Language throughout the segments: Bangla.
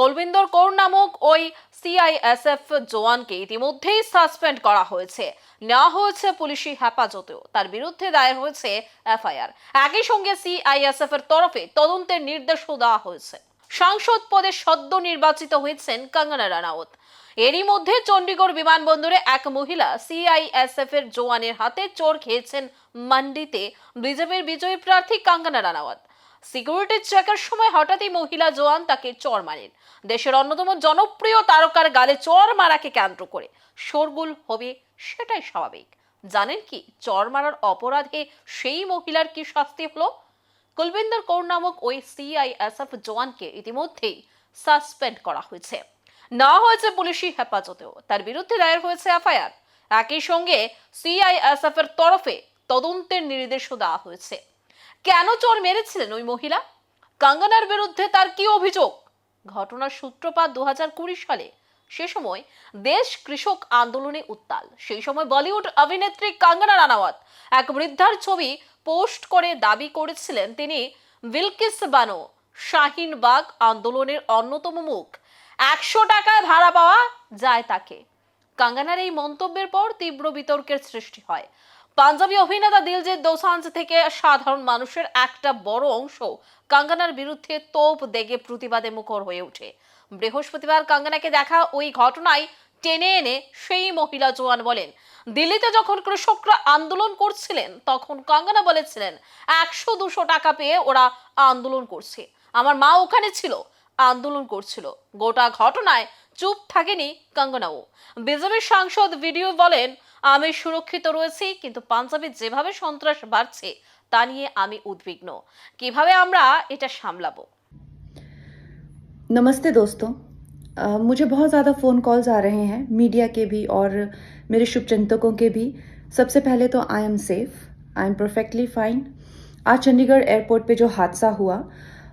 কলবিন্দর কৌর নামক ওই সিআইএসএফ জওয়ানকে ইতিমধ্যেই সাসপেন্ড করা হয়েছে। নেওয়া হয়েছে পুলিশি হেফাজতেও। তার বিরুদ্ধে দায়ের হয়েছে এফআইআর। একই সঙ্গে সিআইএসএফ এর তরফে তদন্তের নির্দেশও দেওয়া হয়েছে। সাংসদ পদে সদ্য নির্বাচিত হয়েছেন কঙ্গনা রানাওত এরই মধ্যে চণ্ডীগড় বিমানবন্দরে এক মহিলা সিআইএসএফ এর জওয়ানের হাতে চোর খেয়েছেন মান্ডিতে। বিজেপির বিজয়ী প্রার্থী কাঙ্গনা রানাওয়াত সিকিউরিটি চেকের সময় হঠাৎই মহিলা জওয়ান তাকে চর মারেন। দেশের অন্যতম জনপ্রিয় তারকার গালে চর মারাকে কেন্দ্র করে। শোরগুল হবে, সেটাই স্বাভাবিক। জানেন কি, চর মারার অপরাধে সেই মহিলার কি শাস্তি হলো? কুলবিন্দর কৌর নামক ওই সিআইএসএফ জওয়ানকে ইতিমধ্যেই সাসপেন্ড করা হয়েছে। না হয়েছে পুলিশি হেফাজতেও। তার বিরুদ্ধে দায়ের হয়েছে এফআইআর। একই সঙ্গে সিআইএসএফ এর তরফে তদন্তের নির্দেশও দেওয়া হয়েছে। কেন চোর মেরেছিলেন ওই মহিলা? কাঙ্গনার বিরুদ্ধে তার কি অভিযোগ? ঘটনার সূত্রপাত দু সালে। সে সময় দেশ কৃষক আন্দোলনে উত্তাল। সেই সময় বলিউড অভিনেত্রী কাঙ্গনা রানাওয়াত এক বৃদ্ধার ছবি পোস্ট করে দাবি করেছিলেন তিনি বিলকিস বানো শাহিনবাগ আন্দোলনের অন্যতম মুখ। একশো টাকায় ভাড়া পাওয়া যায় তাকে। কাঙ্গানার এই মন্তব্যের পর তীব্র বিতর্কের সৃষ্টি হয়। পাঞ্জাবি অভিনেতা দিলজিৎ দোসাঞ্জ থেকে সাধারণ মানুষের একটা বড় অংশ কাঙ্গানার বিরুদ্ধে তোপ দেগে প্রতিবাদে মুখর হয়ে ওঠে। বৃহস্পতিবার কাঙ্গানাকে দেখা ওই ঘটনায় টেনে এনে সেই মহিলা জওয়ান বলেন, দিল্লিতে যখন কৃষকরা আন্দোলন করছিলেন, তখন কাঙ্গানা বলেছিলেন, একশো দুশো টাকা পেয়ে ওরা আন্দোলন করছে। আমার মা ওখানে ছিল, আন্দোলন করছিল। গোটা ঘটনায় চুপ থাকেনি কাঙ্গনাও বিজেপির সাংসদ ভিডিও বলেন আমি সুরক্ষিত রয়েছি কিন্তু পাঞ্জাবে যেভাবে সন্ত্রাস বাড়ছে তা নিয়ে আমি উদ্বিগ্ন কিভাবে আমরা এটা সামলাবো नमस्ते दोस्तों अ, मुझे बहुत ज़्यादा फ़ोन कॉल्स आ रहे हैं मीडिया के भी और मेरे शुभचिंतकों के भी सबसे पहले तो I am safe I am perfectly fine आज चंडीगढ़ एयरपोर्ट पे जो हादसा हुआ अ,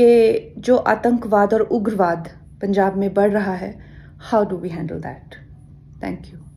कि जो आतंकवाद और उग्रवाद पंजाब में बढ़ रहा है how do we handle that thank you